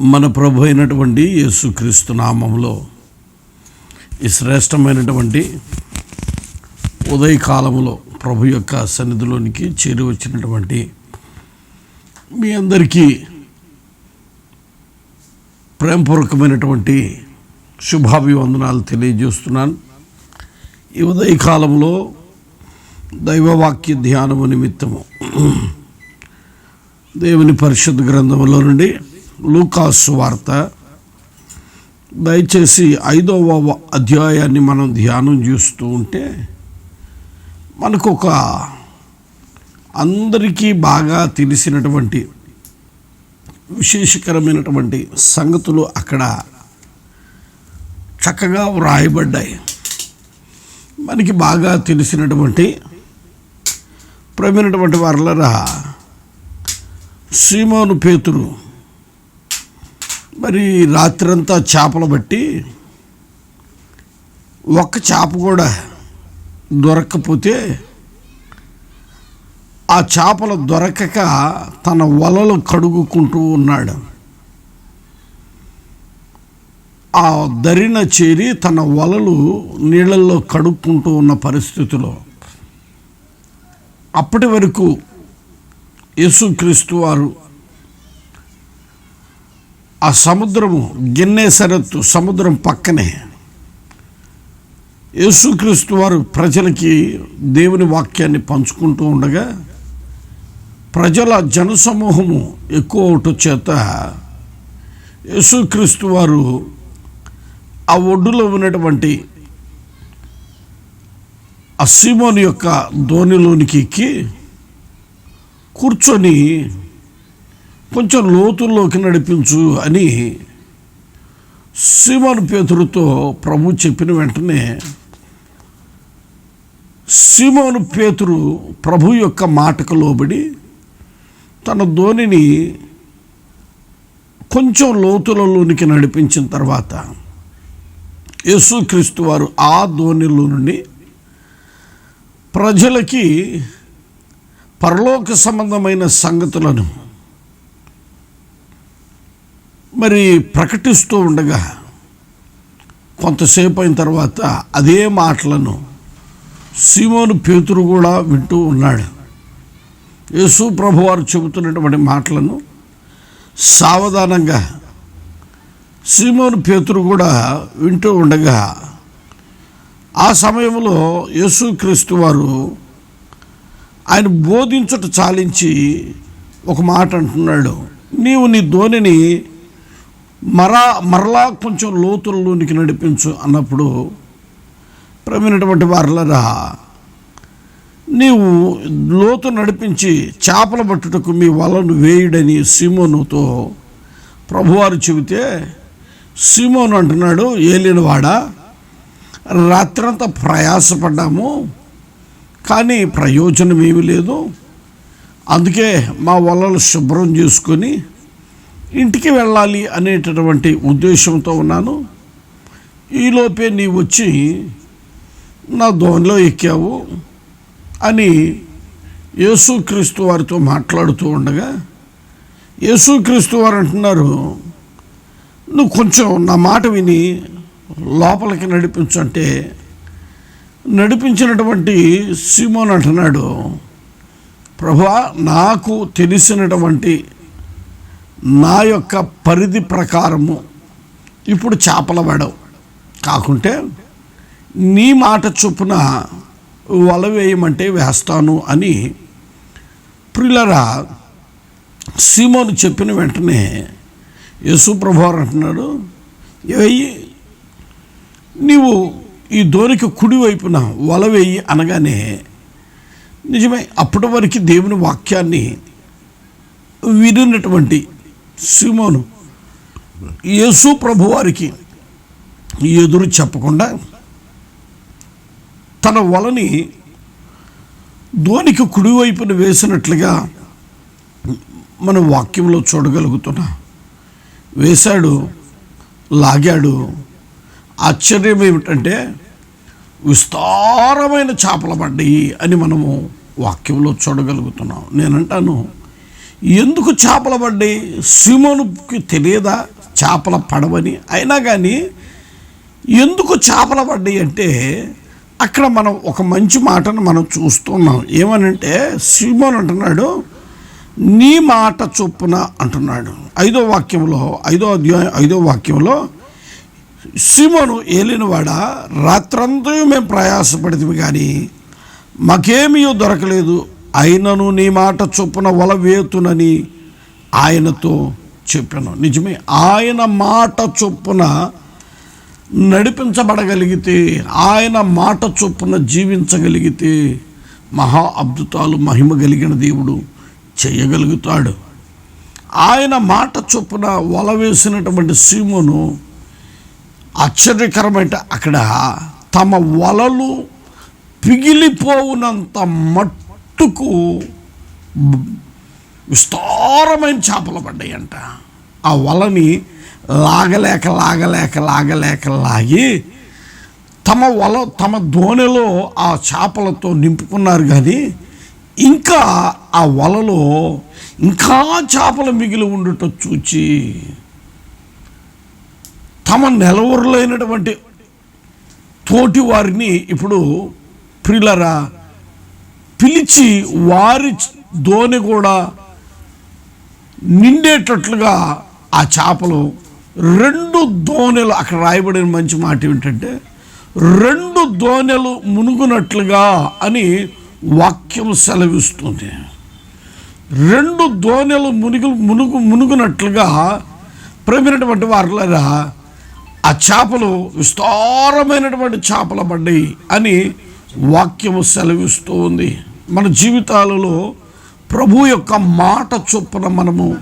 మన ప్రభు అయినటువంటి యేసుక్రీస్తు నామంలో ఈ శ్రేష్టమైనటువంటి ఉదయకాలంలో ప్రభు యొక్క సన్నిధిలోనికి చేరి వచ్చినటువంటి మీ అందరికీ ప్రేమపూర్వకమైనటువంటి శుభాభివందనాలు తెలియజేస్తున్నాను. ఈ ఉదయకాలంలో దైవవాక్య ధ్యానము నిమిత్తము దేవుని పరిశుద్ధ గ్రంథంలో నుండి లూకాసు వార్త. దయచేసి ఐదవ అధ్యాయాన్ని మనం ధ్యానం చేస్తూ ఉంటే మనకు ఒక అందరికీ బాగా తెలిసినటువంటి విశేషకరమైనటువంటి సంగతులు అక్కడ చక్కగా వ్రాయబడ్డాయి. మనకి బాగా తెలిసినటువంటి ప్రమైనటువంటి వారలరా సీమోను పేతురు మరి రాత్రంతా చేపలు బట్టి ఒక్క చేప కూడా దొరక్కపోతే ఆ చేపలు దొరకక తన వలలు కడుగుకుంటూ ఉన్నాడు. ఆ దరిన చేరి తన వలలు నీళ్ళల్లో కడుక్కుంటూ ఉన్న పరిస్థితిలో అప్పటి వరకు యేసుక్రీస్తు వారు ఆ సముద్రము గిన్నేసరత్తు సముద్రం పక్కనే. యేసుక్రీస్తు వారు ప్రజలకి దేవుని వాక్యాన్ని పంచుకుంటూ ఉండగా ప్రజల జనసమూహము ఎక్కువ అవటం చేత యేసుక్రీస్తు వారు ఆ ఒడ్డులో ఉన్నటువంటి ఆ సీమోని యొక్క ధోనిలోనికి ఎక్కి కూర్చొని కొంచెం లోతుల్లోకి నడిపించు అని సీమోను పేతురుతో ప్రభు చెప్పిన వెంటనే సీమోను పేతురు ప్రభు యొక్క మాటకు లోబడి తన ధోనిని కొంచెం లోతులలోనికి నడిపించిన తర్వాత యేసుక్రీస్తు వారు ఆ ధోనిలో నుండి ప్రజలకి పరలోక సంబంధమైన సంగతులను మరి ప్రకటిస్తూ ఉండగా కొంతసేపు అయిన తర్వాత అదే మాటలను సీమోను పేతురు కూడా వింటూ ఉన్నాడు. యేసు ప్రభు వారు చెబుతున్నటువంటి మాటలను సావధానంగా సీమోను పేతురు కూడా వింటూ ఉండగా ఆ సమయంలో యేసుక్రీస్తు వారు ఆయన బోధించుట చాలించి ఒక మాట అంటున్నాడు. నీవు నీ ధోనిని మరా మరలా కొంచెం లోతుల్లోనికి నడిపించు అన్నప్పుడు ప్రమినటువంటి వారులరా నీవు లోతు నడిపించి చేపలు పట్టుటకు మీ వలను వేయుడని సీమోనుతో ప్రభువారు చెబితే సీమోను అంటున్నాడు ఏలినవాడా రాత్రంతా ప్రయాసపడ్డాము కానీ ప్రయోజనం ఏమీ లేదు. అందుకే మా వలలు శుభ్రం చేసుకొని ఇంటికి వెళ్ళాలి అనేటటువంటి ఉద్దేశంతో ఉన్నాను. ఈలోపే నీ వచ్చి నా దోనిలో ఎక్కావు అని యేసుక్రీస్తు వారితో మాట్లాడుతూ ఉండగా యేసుక్రీస్తు వారు అంటున్నారు నువ్వు కొంచెం నా మాట విని లోపలికి నడిపించు అంటే నడిపించినటువంటి సీమోన్ అంటున్నాడు ప్రభా నాకు తెలిసినటువంటి నా యొక్క పరిధి ప్రకారము ఇప్పుడు చేపల పడవు కాకుంటే నీ మాట చొప్పున వల వేయమంటే వేస్తాను అని ప్రిలరా సీమోను చెప్పిన వెంటనే ఏసుప్రభువారు అంటున్నాడు వెయ్యి నీవు ఈ దోనికి కుడివైపున వల వేయి అనగానే నిజమే అప్పటి వరకు దేవుని వాక్యాన్ని వినినటువంటి సిమోను. యేసు ప్రభువారికి ఎదురు చెప్పకుండా తన వలని ధోనికి కుడివైపున వేసినట్లుగా మన వాక్యంలో చూడగలుగుతున్నా. వేశాడు లాగాడు. ఆశ్చర్యం ఏమిటంటే విస్తారమైన చేపల పడ్డాయి అని మనము వాక్యంలో చూడగలుగుతున్నాం. నేనంటాను ఎందుకు చేపలు పడ్డాయి? సిమోనుకి తెలియదా చేపల పడవని? అయినా కానీ ఎందుకు చేపలు పడ్డాయి అంటే అక్కడ మనం ఒక మంచి మాటను మనం చూస్తున్నాం. ఏమనంటే సిమోన్ అంటున్నాడు నీ మాట చొప్పున అంటున్నాడు. ఐదో వాక్యంలో ఐదో అధ్యాయం ఐదో వాక్యంలో సిమోను ఏలినవాడ? రాత్రంతా మేము ప్రయాసపడితే కానీ మాకేమీ దొరకలేదు. అయినను నీ మాట చొప్పున వల వేతునని ఆయనతో చెప్పాను. నిజమే ఆయన మాట చొప్పున నడిపించబడగలిగితే ఆయన మాట చొప్పున జీవించగలిగితే మహా అద్భుతాలు మహిమ కలిగిన దేవుడు చేయగలుగుతాడు. ఆయన మాట చొప్పున వల వేసినటువంటి సీమును ఆశ్చర్యకరమైన అక్కడ తమ వలలు పిగిలిపోవునంత మట్టు మట్టుకు విస్తారమైన చేపలు పడ్డాయంట. ఆ వలని లాగలేక లాగలేక లాగలేక లాగి తమ వల తమ దోణిలో ఆ చేపలతో నింపుకున్నారు కానీ ఇంకా ఆ వలలో ఇంకా చేపలు మిగిలి ఉండుట చూచి తమ నెలవరులైనటువంటి తోటి వారిని ఇప్పుడు ప్రిలరా పిలిచి వారి దోణి కూడా నిండేటట్లుగా ఆ చేపలు రెండు దోణెలు అక్కడ రాయబడిన మంచి మాట ఏమిటంటే రెండు దోణెలు మునుగునట్లుగా అని వాక్యం సెలవిస్తుంది. రెండు దోణెలు మునుగు మునుగు మునుగునట్లుగా ప్రేమినటువంటి వారులరా ఆ చేపలు విస్తారమైనటువంటి చేపలు పడ్డాయి అని వాక్యము సెలవిస్తూ ఉంది మన జీవితాలలో ప్రభు యొక్క మాట చొప్పున మనము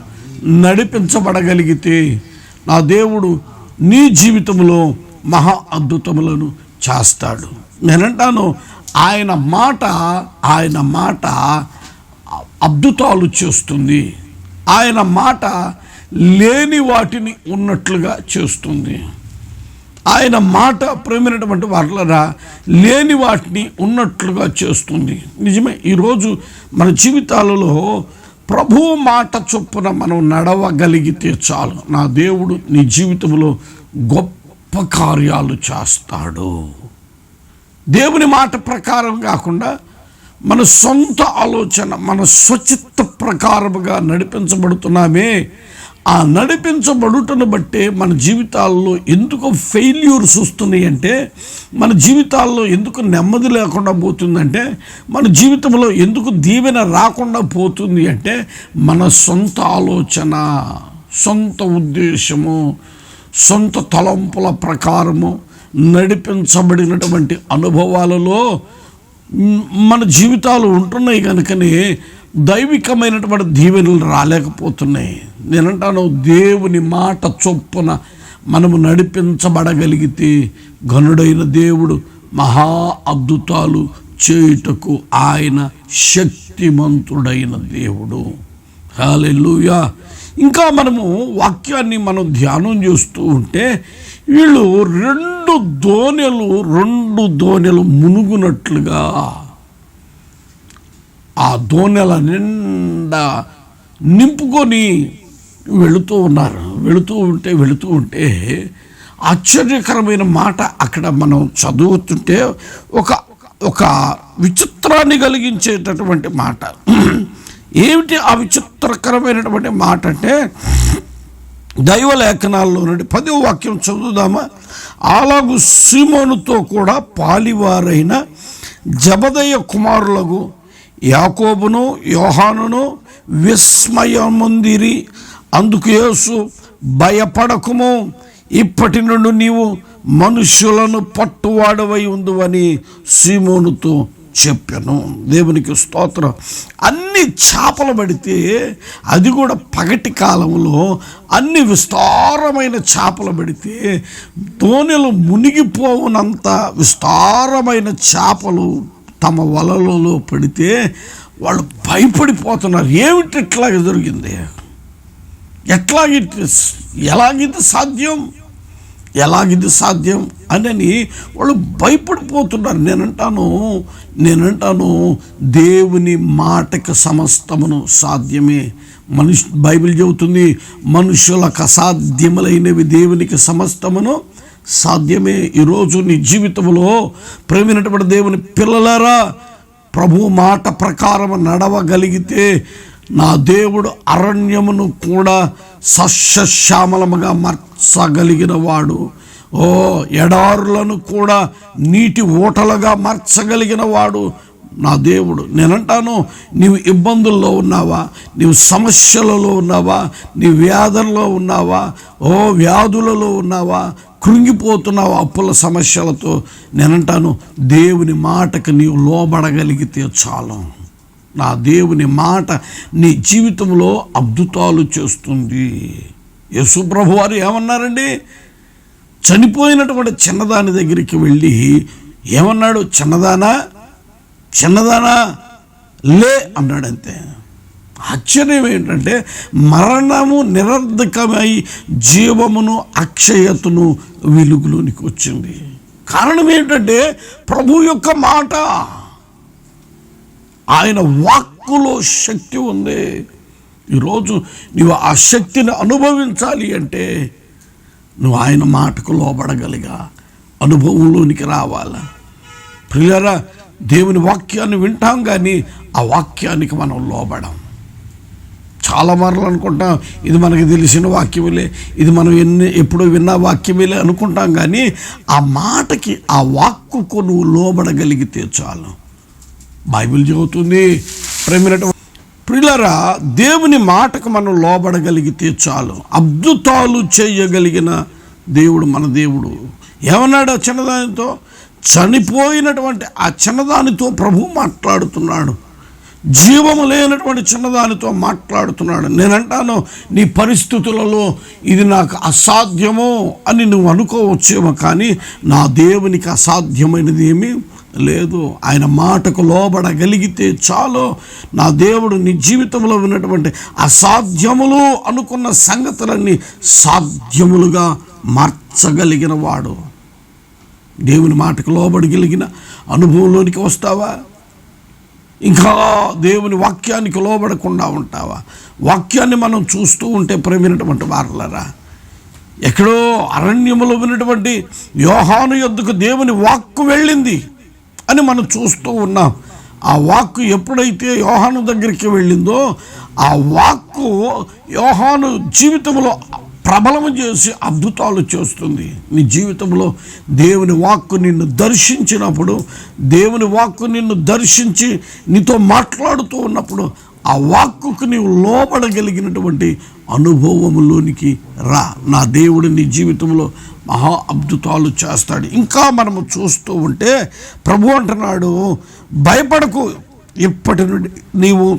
నడిపించబడగలిగితే నా దేవుడు నీ జీవితంలో మహా అద్భుతములను చేస్తాడు. నేనంటాను ఆయన మాట ఆయన మాట అద్భుతాలు చేస్తుంది. ఆయన మాట లేని వాటిని ఉన్నట్లుగా చేస్తుంది. ఆయన మాట ప్రేమైనటువంటి వారులరా లేని వాటిని ఉన్నట్లుగా చేస్తుంది. నిజమే ఈరోజు మన జీవితాలలో ప్రభు మాట చొప్పున మనం నడవగలిగితే చాలు. నా దేవుడు నీ జీవితంలో గొప్ప కార్యాలు చేస్తాడు. దేవుని మాట ప్రకారం కాకుండా మన సొంత ఆలోచన మన స్వచిత్త ప్రకారముగా నడిపించబడుతున్నామే. ఆ నడిపించబడుటను బట్టే మన జీవితాల్లో ఎందుకు ఫెయిల్యూర్స్ వస్తున్నాయి అంటే మన జీవితాల్లో ఎందుకు నెమ్మది లేకుండా పోతుందంటే మన జీవితంలో ఎందుకు దీవెన రాకుండా పోతుంది అంటే మన సొంత ఆలోచన సొంత ఉద్దేశము సొంత తలంపుల ప్రకారము నడిపించబడినటువంటి అనుభవాలలో మన జీవితాలు ఉంటున్నాయి కనుకనే దైవికమైనటువంటి దీవెనలు రాలేకపోతున్నాయి. నేనంటాను దేవుని మాట చొప్పున మనము నడిపించబడగలిగితే గనుడైన దేవుడు మహా అద్భుతాలు చేయుటకు ఆయన శక్తిమంతుడైన దేవుడు. హాలెల్లుయా. ఇంకా మనము వాక్యాన్ని మనం ధ్యానం చేస్తూ ఉంటే వీళ్ళు రెండు దోణెలు రెండు దోణెలు మునుగునట్లుగా ఆ దోణెల నిండా నింపుకొని వెళుతూ ఉన్నారు. వెళుతూ ఉంటే వెళుతూ ఉంటే ఆశ్చర్యకరమైన మాట అక్కడ మనం చదువుతుంటే ఒక ఒక విచిత్రాన్ని కలిగించేటటువంటి మాట. ఏమిటి ఆ విచిత్రకరమైనటువంటి మాట అంటే దైవ లేఖనాల్లో నుండి పదో వాక్యం చదువుదామా? అలాగు సీమోనుతో కూడా పాలివారైన జబదయ్య కుమారులకు యాకోబును యోహానును విస్మయముందిరి. అందుకు యేసు భయపడకుము. ఇప్పటి నుండి నీవు మనుష్యులను పట్టువాడవై ఉందువని సీమోనుతో చెప్పాను. దేవునికి స్తోత్రం. అన్ని చేపలు పడితే అది కూడా పగటి కాలంలో అన్ని విస్తారమైన చేపలు పడితే దోణిలు మునిగిపోవునంత విస్తారమైన చేపలు తమ వలలో పడితే వాళ్ళు భయపడిపోతున్నారు. ఏమిటి ఎట్లాగ జరిగింది? ఎట్లాగిటి ఎలాగిది సాధ్యం? ఎలాగిది సాధ్యం? అని వాళ్ళు భయపడిపోతున్నారు. నేనంటాను నేనంటాను దేవుని మాటకి సమస్తమును సాధ్యమే. మనుష్ బైబిల్ చెబుతుంది మనుషులకు అసాధ్యములైనవి దేవునికి సమస్తమును సాధ్యమే ఈరోజు నీ జీవితంలో ప్రేమినటువంటి దేవుని పిల్లలారా ప్రభు మాట ప్రకారం నడవగలిగితే నా దేవుడు అరణ్యమును కూడా సస్యశ్యామలముగా మార్చగలిగిన వాడు ఓ ఎడారులను కూడా నీటి ఓటలుగా మార్చగలిగిన వాడు నా దేవుడు. నేనంటాను నీవు ఇబ్బందుల్లో ఉన్నావా? నీవు సమస్యలలో ఉన్నావా? నీ వ్యాధుల్లో ఉన్నావా? ఓ వ్యాధులలో ఉన్నావా? కృంగిపోతున్నావు అప్పుల సమస్యలతో. నేనంటాను దేవుని మాటకు నీవు లోబడగలిగితే చాలు. నా దేవుని మాట నీ జీవితంలో అద్భుతాలు చేస్తుంది. యశుప్రభు వారు ఏమన్నారండి? చనిపోయినటువంటి చిన్నదాని దగ్గరికి వెళ్ళి ఏమన్నాడు? చిన్నదానా? చిన్నదానా? లే అన్నాడంతే. ఆశ్చర్యం ఏంటంటే మరణము నిరర్ధకమై జీవమును అక్షయతను వెలుగులోనికి వచ్చింది. కారణం ఏంటంటే ప్రభు యొక్క మాట. ఆయన వాక్కులో శక్తి ఉంది. ఈరోజు నువ్వు ఆ శక్తిని అనుభవించాలి అంటే నువ్వు ఆయన మాటకు లోబడగలిగా అనుభవంలోనికి రావాలా. ప్రియరా దేవుని వాక్యాన్ని వింటాం కానీ ఆ వాక్యానికి మనం లోబడం. చాలా మార్లు అనుకుంటాం ఇది మనకి తెలిసిన వాక్యములే ఇది మనం ఎన్ని ఎప్పుడో విన్న వాక్యములే అనుకుంటాం కానీ ఆ మాటకి ఆ వాక్కుకు నువ్వు లోబడగలిగితే చాలు. బైబిల్ చెబుతుంది ప్రేమినట ప్రిలరా దేవుని మాటకు మనం లోబడగలిగితే చాలు. అద్భుతాలు చేయగలిగిన దేవుడు మన దేవుడు. ఏమన్నాడు చిన్నదానితో? చనిపోయినటువంటి ఆ చిన్నదానితో ప్రభు మాట్లాడుతున్నాడు. జీవము లేనటువంటి చిన్నదానితో మాట్లాడుతున్నాడు. నేనంటాను నీ పరిస్థితులలో ఇది నాకు అసాధ్యమో అని నువ్వు అనుకోవచ్చేమో కానీ నా దేవునికి అసాధ్యమైనది ఏమీ లేదు. ఆయన మాటకు లోబడగలిగితే చాలు. నా దేవుడు నీ జీవితంలో ఉన్నటువంటి అసాధ్యములు అనుకున్న సంగతులన్నీ సాధ్యములుగా మార్చగలిగిన వాడు దేవుని మాటకు లోబడగలిగిన అనుభవంలోనికి వస్తావా? ఇంకా దేవుని వాక్యానికి లోబడకుండా ఉంటావా? వాక్యాన్ని మనం చూస్తూ ఉంటే ప్రేమినటువంటి వారలరా ఎక్కడో అరణ్యములో ఉన్నటువంటి యోహాను యొద్దకు దేవుని వాక్కు వెళ్ళింది అని మనం చూస్తూ ఉన్నాం. ఆ వాక్కు ఎప్పుడైతే యోహాను దగ్గరికి వెళ్ళిందో ఆ వాక్కు యోహాను జీవితంలో ప్రబలము చేసి అద్భుతాలు చేస్తుంది. నీ జీవితంలో దేవుని వాక్కు నిన్ను దర్శించినప్పుడు దేవుని వాక్కు నిన్ను దర్శించి నీతో మాట్లాడుతూ ఉన్నప్పుడు ఆ వాక్కుకు నీవు లోపడగలిగినటువంటి అనుభవములోనికి రా. నా దేవుడు నీ జీవితంలో మహా అద్భుతాలు చేస్తాడు. ఇంకా మనము చూస్తూ ఉంటే ప్రభు అంటున్నాడు భయపడకు. ఇప్పటి నుండి నీవు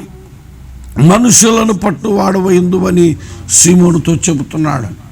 మనుషులను పట్టువాడవైందు అని సీమోనుతో చెబుతున్నాడు.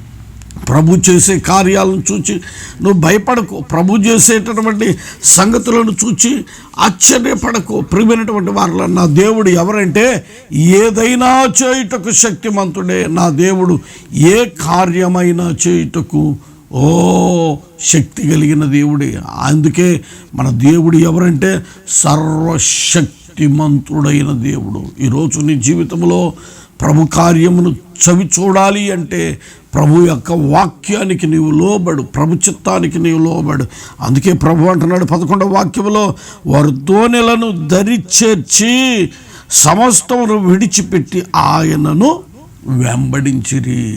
ప్రభు చేసే కార్యాలను చూచి నువ్వు భయపడకు. ప్రభు చేసేటటువంటి సంగతులను చూచి ఆశ్చర్యపడకు. ప్రియమైనటువంటి వారిలో నా దేవుడు ఎవరంటే ఏదైనా చేయుటకు శక్తిమంతుడే. నా దేవుడు ఏ కార్యమైనా చేయుటకు ఓ శక్తి కలిగిన దేవుడే. అందుకే మన దేవుడు ఎవరంటే సర్వశక్తి శక్తిమంతుడైన దేవుడు. ఈరోజు నీ జీవితంలో ప్రభు కార్యమును చవి చూడాలి అంటే ప్రభు యొక్క వాక్యానికి నీవు లోబడు ప్రభు చిత్తానికి నీవు లోబడు. అందుకే ప్రభు అంటున్నాడు పదకొండవ వాక్యంలో వారు దోనెలను ధరిచేర్చి సమస్తమును విడిచిపెట్టి ఆయనను వెంబడించిరి.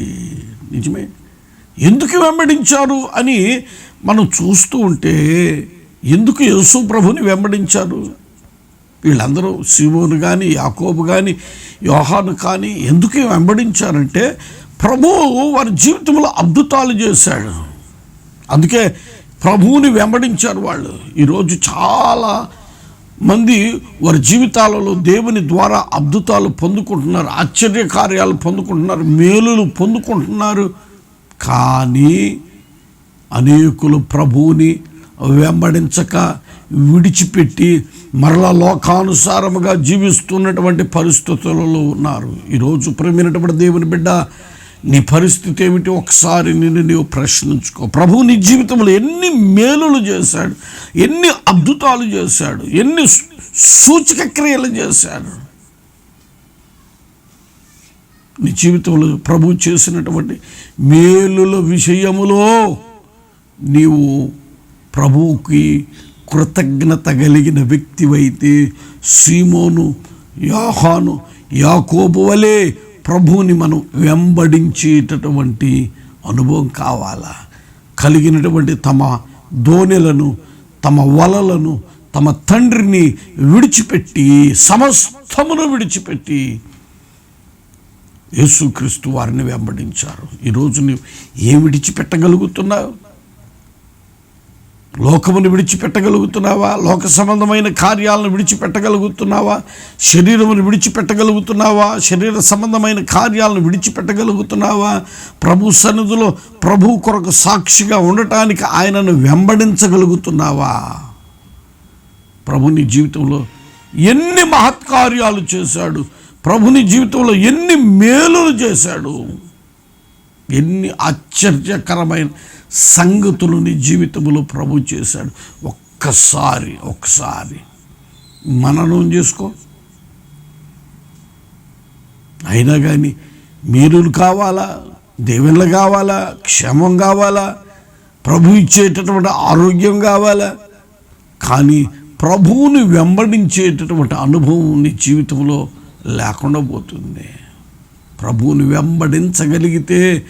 నిజమే? ఎందుకు వెంబడించారు అని మనం చూస్తూ ఉంటే ఎందుకు యేసు ప్రభుని వెంబడించారు? వీళ్ళందరూ శివోను కానీ యాకోబు కానీ యోహాను కానీ ఎందుకు వెంబడించారంటే ప్రభువు వారి జీవితంలో అద్భుతాలు చేశాడు. అందుకే ప్రభువుని వెంబడించారు వాళ్ళు. ఈరోజు చాలా మంది వారి జీవితాలలో దేవుని ద్వారా అద్భుతాలు పొందుకుంటున్నారు ఆశ్చర్య కార్యాలు పొందుకుంటున్నారు మేలులు పొందుకుంటున్నారు. కానీ అనేకులు ప్రభువుని వెంబడించక విడిచిపెట్టి మరలా లోకానుసారముగా జీవిస్తున్నటువంటి పరిస్థితులలో ఉన్నారు. ఈరోజు ప్రేమైనటువంటి దేవుని బిడ్డ నీ పరిస్థితి ఏమిటి? ఒకసారి నిన్ను నీవు ప్రశ్నించుకో. ప్రభు నీ జీవితంలో ఎన్ని మేలులు చేశాడు ఎన్ని అద్భుతాలు చేశాడు ఎన్ని సూచక క్రియలు చేశాడు. నీ జీవితంలో ప్రభు చేసినటువంటి మేలుల విషయములో నీవు ప్రభువుకి కృతజ్ఞత కలిగిన వ్యక్తివైతే సీమోను యాహాను యాకోబు వలె ప్రభువుని మనం వెంబడించేటటువంటి అనుభవం కావాలా? కలిగినటువంటి తమ దోణెలను తమ వలలను తమ తండ్రిని విడిచిపెట్టి సమస్తమును విడిచిపెట్టి యేసుక్రీస్తు వారిని వెంబడించారు. ఈరోజు నువ్వు ఏం విడిచిపెట్టగలుగుతున్నావు? లోకమును విడిచిపెట్టగలుగుతున్నావా? లోక సంబంధమైన కార్యాలను విడిచిపెట్టగలుగుతున్నావా? శరీరమును విడిచిపెట్టగలుగుతున్నావా? శరీర సంబంధమైన కార్యాలను విడిచిపెట్టగలుగుతున్నావా? ప్రభు సన్నిధిలో ప్రభు కొరకు సాక్షిగా ఉండటానికి ఆయనను వెంబడించగలుగుతున్నావా? ప్రభుని జీవితంలో ఎన్ని మహత్కార్యాలు చేశాడు? ప్రభుని జీవితంలో ఎన్ని మేలులు చేశాడు? ఎన్ని ఆశ్చర్యకరమైన సంగతులు నీ జీవితంలో ప్రభు చేశాడు. ఒక్కసారి ఒక్కసారి మననం చేసుకో. అయినా కానీ మేలులు కావాలా? దేవుళ్ళు కావాలా? క్షేమం కావాలా? ప్రభు ఇచ్చేటటువంటి ఆరోగ్యం కావాలా? కానీ ప్రభువుని వెంబడించేటటువంటి అనుభవం నీ జీవితంలో లేకుండా పోతుంది. ప్రభువుని వెంబడించగలిగితే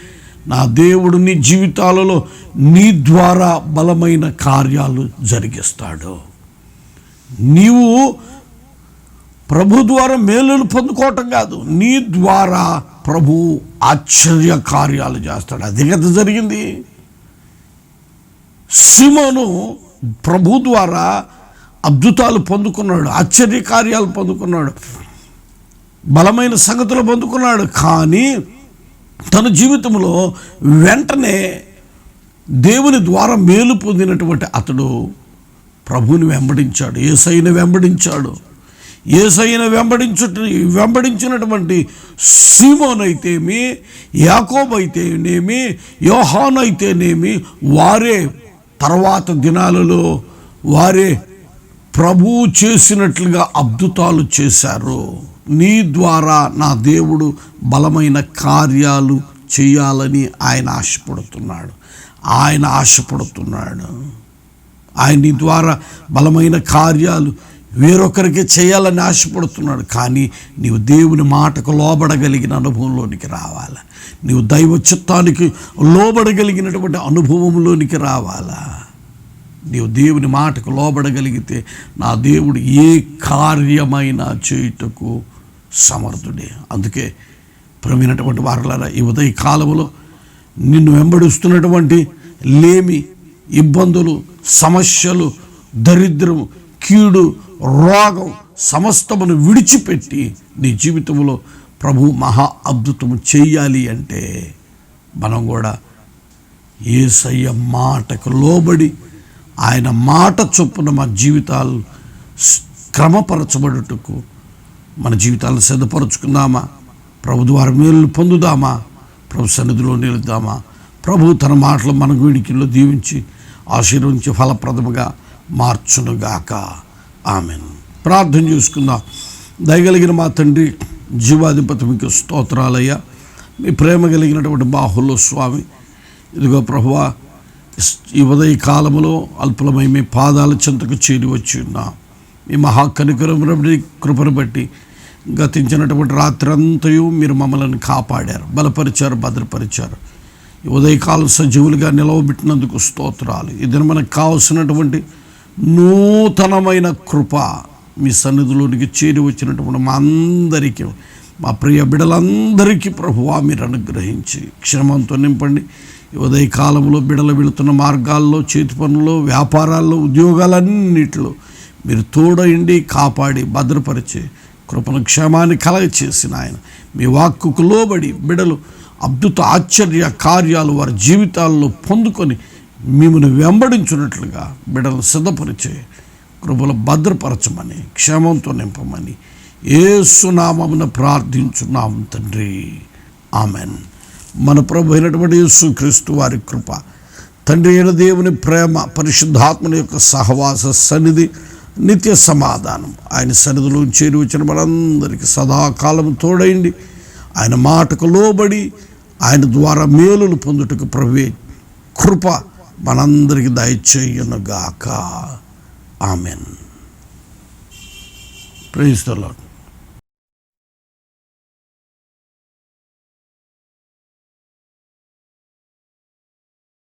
నా దేవుడు నీ జీవితాలలో నీ ద్వారా బలమైన కార్యాలు జరిగిస్తాడు. నీవు ప్రభు ద్వారా మేలును పొందుకోవటం కాదు నీ ద్వారా ప్రభు ఆశ్చర్య కార్యాలు చేస్తాడు. అదే కదా జరిగింది. సిమోను ప్రభు ద్వారా అద్భుతాలు పొందుకున్నాడు ఆశ్చర్య కార్యాలు పొందుకున్నాడు బలమైన సంగతులు పొందుకున్నాడు. కానీ తన జీవితంలో వెంటనే దేవుని ద్వారా మేలు పొందినటువంటి అతడు ప్రభువుని వెంబడించాడు ఏసైన వెంబడించాడు. ఏసైన వెంబడించు వెంబడించినటువంటి సీమోనైతేమి యాకోబైతేనేమి యోహానైతేనేమి వారే తర్వాత దినాలలో వారే ప్రభువు చేసినట్లుగా అద్భుతాలు చేశారు. నీ ద్వారా నా దేవుడు బలమైన కార్యాలు చేయాలని ఆయన ఆశపడుతున్నాడు. ఆయన ఆశపడుతున్నాడు. ఆయన నీ ద్వారా బలమైన కార్యాలు వేరొకరికి చేయాలని ఆశపడుతున్నాడు. కానీ నీవు దేవుని మాటకు లోబడగలిగిన అనుభవంలోనికి రావాలా. నీవు దైవ చిత్తానికి లోబడగలిగినటువంటి అనుభవంలోనికి రావాలా. నీవు దేవుని మాటకు లోబడగలిగితే నా దేవుడు ఏ కార్యమైనా చేయుటకు సమర్థుడే. అందుకే ప్రమైనటువంటి వారలారా ఈ ఉదయ కాలంలో నిన్ను వెంబడిస్తున్నటువంటి లేమి ఇబ్బందులు సమస్యలు దరిద్రము కీడు రోగం సమస్తమును విడిచిపెట్టి నీ జీవితంలో ప్రభు మహా అద్భుతము చేయాలి అంటే మనం కూడా ఏసయ్య మాటకు లోబడి ఆయన మాట చొప్పున మా జీవితాలు క్రమపరచబడుటకు మన జీవితాలను సిద్ధపరచుకుందామా? ప్రభు ద్వారా మేలు పొందుదామా? ప్రభు సన్నిధిలో నిలుద్దామా? ప్రభు తన మాటలు మన వీడికిలో దీవించి ఆశీర్వించి ఫలప్రదముగా మార్చునుగాక. ఆమె ప్రార్థన చేసుకుందాం. దయగలిగిన మా తండ్రి జీవాధిపతి మీకు స్తోత్రాలయ్యా. మీ ప్రేమ కలిగినటువంటి బాహుల్లో స్వామి ఇదిగో ప్రభువా ఈ ఉదయ కాలంలో అల్పులమై మీ పాదాల చెంతకు చేరి వచ్చి ఉన్నా. మీ మహాకనికరం కృపను బట్టి గతించినటువంటి రాత్రంతయు మీరు మమ్మల్ని కాపాడారు. బలపరిచారు భద్రపరిచారు. ఈ ఉదయకాలం సజీవులుగా నిలవబెట్టినందుకు స్తోత్రాలు. ఇది మనకు కావలసినటువంటి నూతనమైన కృప మీ సన్నిధిలోనికి చేరి వచ్చినటువంటి మా అందరికీ మా ప్రియ బిడలందరికీ ప్రభువా మీరు అనుగ్రహించి క్షేమంతో నింపండి. ఉదయ కాలంలో బిడలు వెళుతున్న మార్గాల్లో చేతి పనుల్లో వ్యాపారాల్లో ఉద్యోగాలన్నిటిలో మీరు తోడయండి కాపాడి భద్రపరిచి కృపను క్షేమాన్ని కలగ చేసిన ఆయన. మీ వాక్కుకు లోబడి బిడలు అద్భుత ఆశ్చర్య కార్యాలు వారి జీవితాల్లో పొందుకొని మిమ్మల్ని వెంబడించున్నట్లుగా బిడలు సిద్ధపరిచే కృపలు భద్రపరచమని క్షేమంతో నింపమని ఏసునామమున ప్రార్థించున్నాం తండ్రి. ఆమెన్. మన ప్రభు అయినటువంటి యేసుక్రీస్తు వారి కృప తండ్రి అయిన దేవుని ప్రేమ పరిశుద్ధాత్మని యొక్క సహవాస సన్నిధి నిత్య సమాధానం. ఆయన సన్నిధిలో చేరి వచ్చిన మనందరికీ సదాకాలం తోడైంది ఆయన మాటకు లోబడి ఆయన ద్వారా మేలులు పొందుటకు ప్రవే కృప మనందరికీ దయచేయునుగాక. ఆమెన్. Praise the